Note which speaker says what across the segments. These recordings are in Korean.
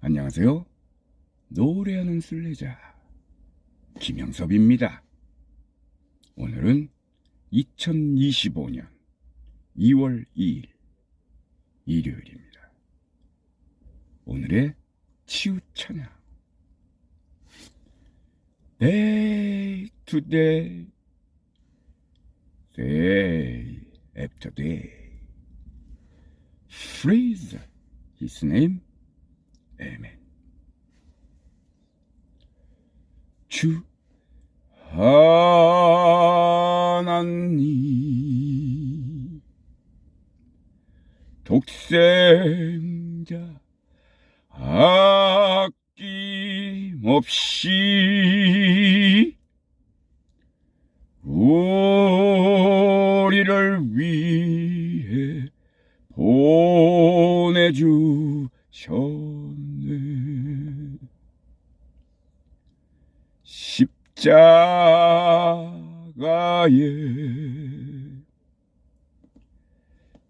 Speaker 1: 안녕하세요. 노래하는 순례자 김영섭입니다. 오늘은 2025년 2월 2일 일요일입니다. 오늘의 치유 찬양 Day to day Day after day Praise His name Amen. 주 하나님 독생자 아낌없이 우리를 위해 보내주셨네 십자가에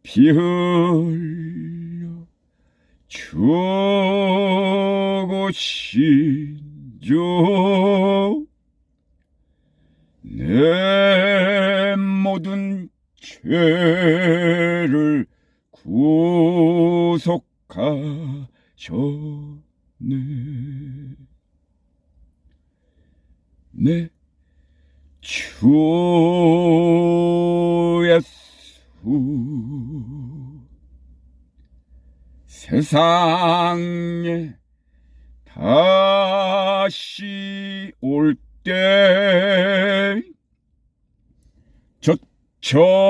Speaker 1: 피 흘려 죽으신 주내 모든 죄를 구속하셨네 내 주 예수. 세상에 다시 올 때 저 천국으로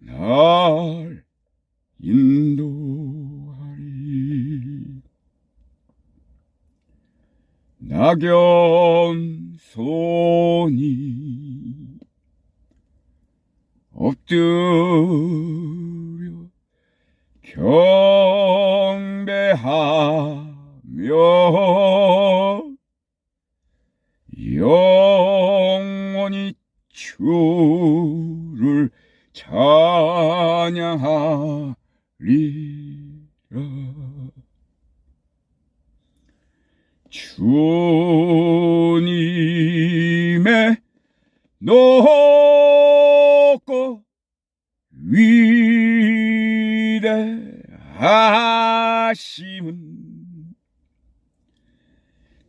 Speaker 1: 날 인도하리 낙연손이 엎드려 경배하며 영원히 주를 찬양하리라 주님의 높고 위대하심은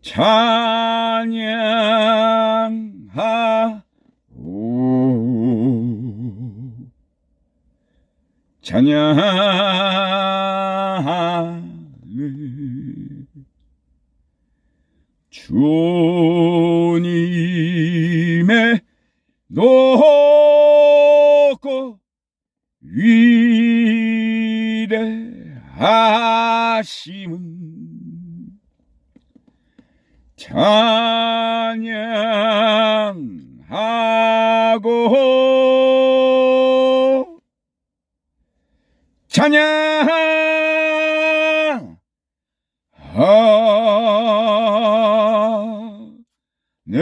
Speaker 1: 찬양하오. 찬양하네 주님의 높고 위대하심은 찬양하고 찬양 네.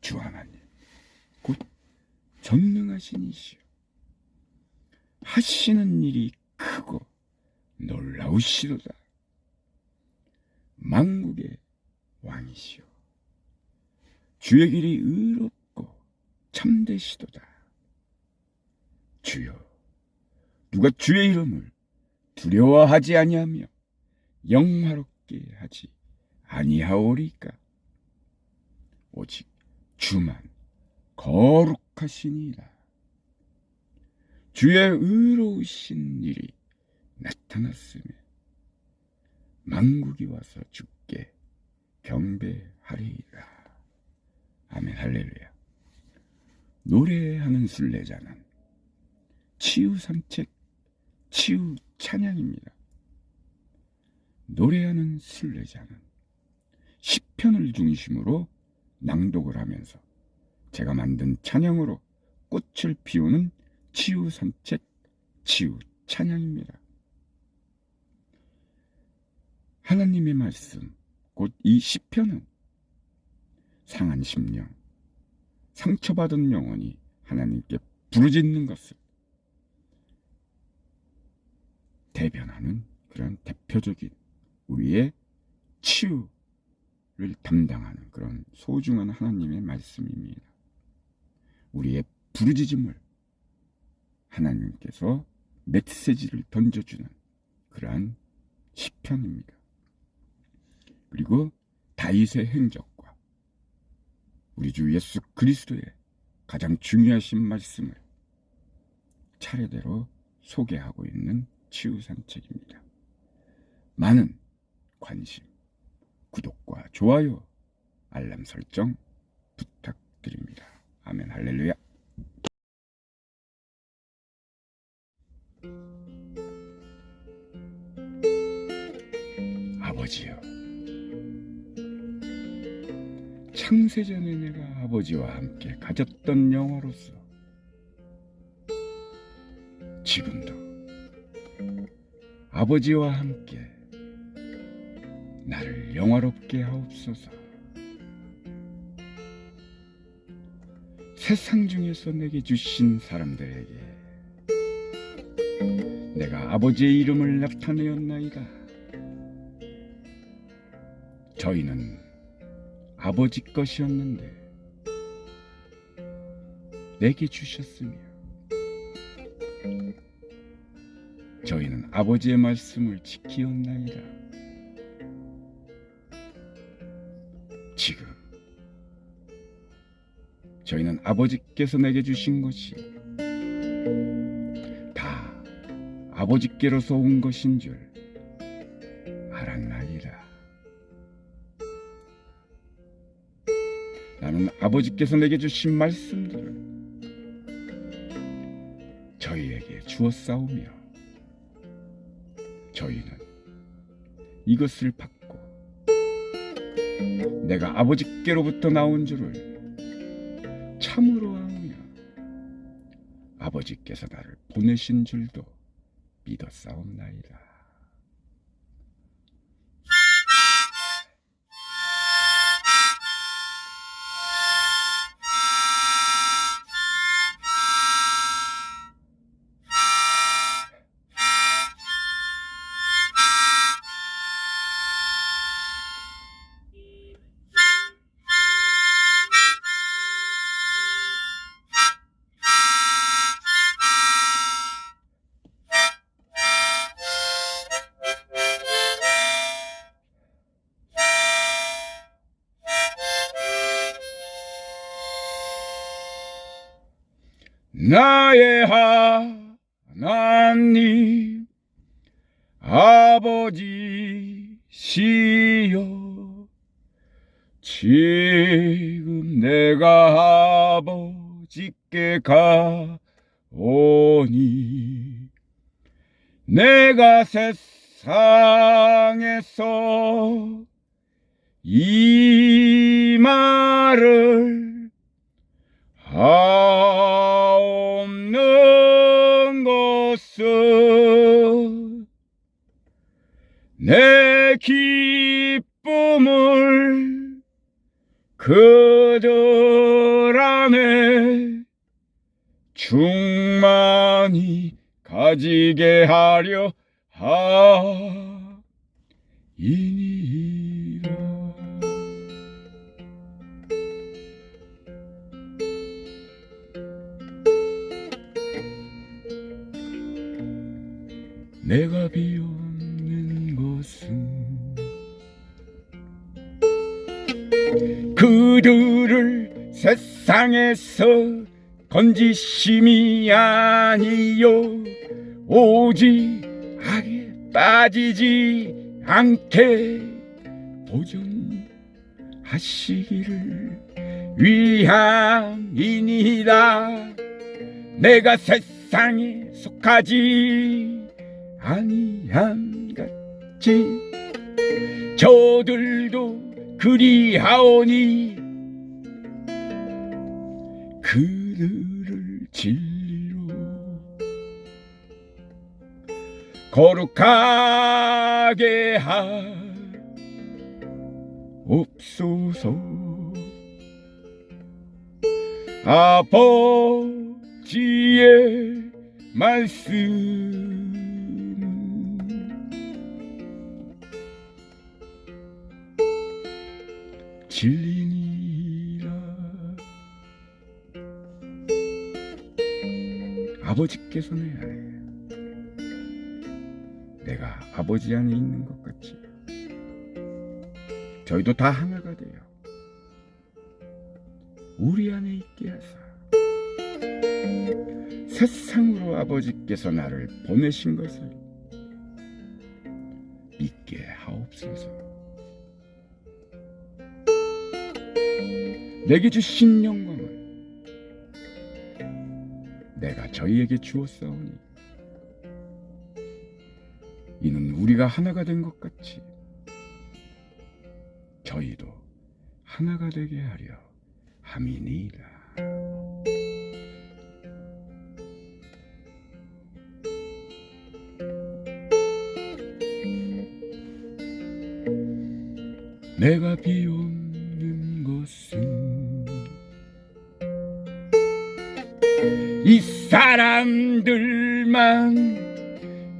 Speaker 1: 주 하나님, 곧 전능하신 이시여, 하시는 일이 크고 놀라우시도다. 만국의 왕이시여, 주의 길이 의롭고 참되시도다. 주여, 누가 주의 이름을 두려워하지 아니하며 영화롭게 하지 아니하오리까 오직 주만 거룩하시니라 주의 의로우신 일이 나타났으며 만국이 와서 주께 경배하리라. 아멘. 할렐루야. 노래하는 순례자는 치유 산책 치유 찬양입니다. 노래하는 순례자는 시편을 중심으로 낭독을 하면서 제가 만든 찬양으로 꽃을 피우는 치유 산책 치유 찬양입니다. 하나님의 말씀 곧 이 시편은 상한 심령 상처받은 영혼이 하나님께 부르짖는 것을 대변하는 그런 대표적인 우리의 치유를 담당하는 그런 소중한 하나님의 말씀입니다. 우리의 부르짖음을 하나님께서 메시지를 던져주는 그러한 시편입니다. 그리고 다윗의 행적과 우리 주 예수 그리스도의 가장 중요하신 말씀을 차례대로 소개하고 있는 치유산 책입니다. 많은 관심, 구독과 좋아요, 알람 설정 부탁드립니다. 아멘 할렐루야. 창세전에 내가 아버지와 함께 가졌던 영화로서 지금도 아버지와 함께 나를 영화롭게 하옵소서. 세상 중에서 내게 주신 사람들에게 내가 아버지의 이름을 나타내었나이다. 저희는 아버지 것이었는데 내게 주셨으며 저희는 아버지의 말씀을 지키었나이다. 지금 저희는 아버지께서 내게 주신 것이 다 아버지께로서 온 것인 줄 알았나이다. 나는 아버지께서 내게 주신 말씀들을 저희에게 주었사오며 저희는 이것을 받고 내가 아버지께로부터 나온 줄을 참으로 아며 아버지께서 나를 보내신 줄도 믿었사옵나이다. 나의 하나님 아버지시여 지금 내가 아버지께 가오니 내가 세상에서 이 말을 그들 안에 충만히 가지게 하려 하이 빠지지 않게 보존하시기를 위함이니라. 내가 세상에 속하지 아니함 같이 저들도 그리하오니 그들을 진 거룩하게 하옵소서. 아버지의 말씀 진리니라. 아버지께서 내 안에 내가 아버지 안에 있는 것 같이 저희도 다 하나가 되어 우리 안에 있게 하사 세상으로 아버지께서 나를 보내신 것을 믿게 하옵소서. 내게 주신 영광을 내가 저희에게 주었사오니 이는 우리가 하나가 된 것 같이 저희도 하나가 되게 하려 함이니이다. 내가 비웃는 것은 이 사람들만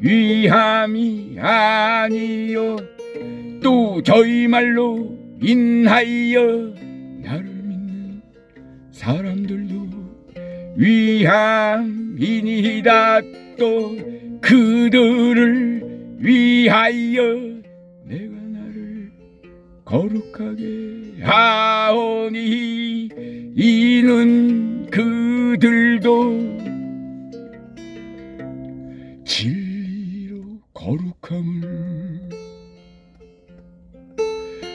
Speaker 1: 위함이 아니요. 또 저희 말로 인하여 나를 믿는 사람들도 위함이니이다. 또 그들을 위하여 내가 나를 거룩하게 하오니 이는 그들도 거룩함을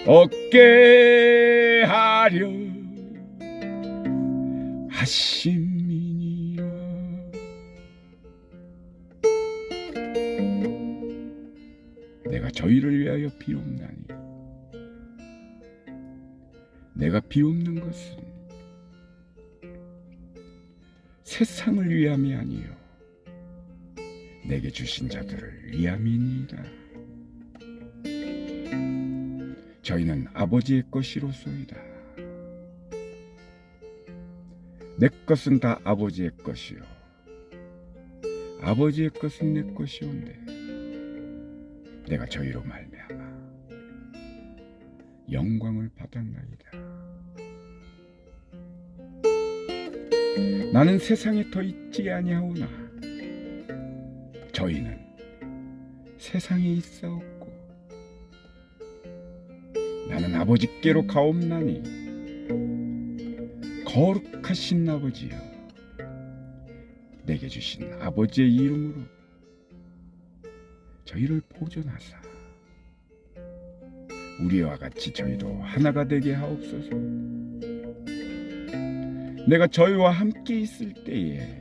Speaker 1: 얻게 하려 하심이니라. 내가 저희를 위하여 비옵나니 내가 비옵는 것은 세상을 위함이 아니요 내게 주신 자들을 위함이니이다. 저희는 아버지의 것이로소이다. 내 것은 다 아버지의 것이요 아버지의 것은 내 것이온데 내가 저희로 말미암아 영광을 받았나이다. 나는 세상에 더 있지 아니하오나 저희는 세상에 있사옵고 나는 아버지께로 가옵나니 거룩하신 아버지여 내게 주신 아버지의 이름으로 저희를 보존하사 우리와 같이 저희도 하나가 되게 하옵소서. 내가 저희와 함께 있을 때에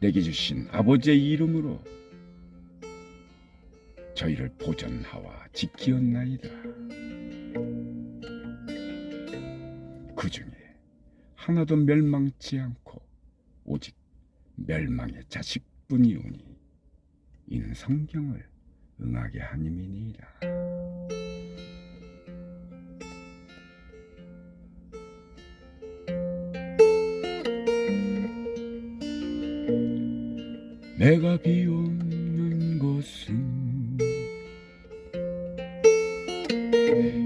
Speaker 1: 내게 주신 아버지의 이름으로 저희를 보존하와 지키었나이다. 그 중에 하나도 멸망치 않고 오직 멸망의 자식뿐이오니 이는 성경을 응하게 하님이니이다. 내가 비웃는 것은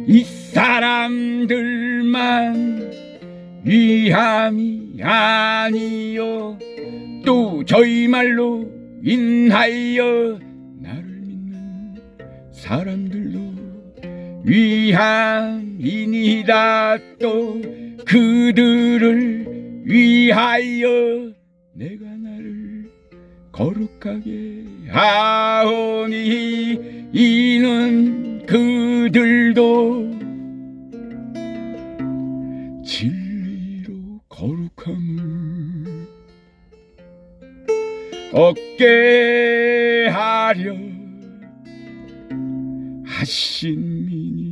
Speaker 1: 이 사람들만 위함이 아니요. 또 저희 말로 인하여 나를 믿는 사람들도 위함이니이다. 또 그들을 위하여 내가 나를 거룩하게 하오니 이는 그들도 진리로 거룩함을 얻게 하려 하심이니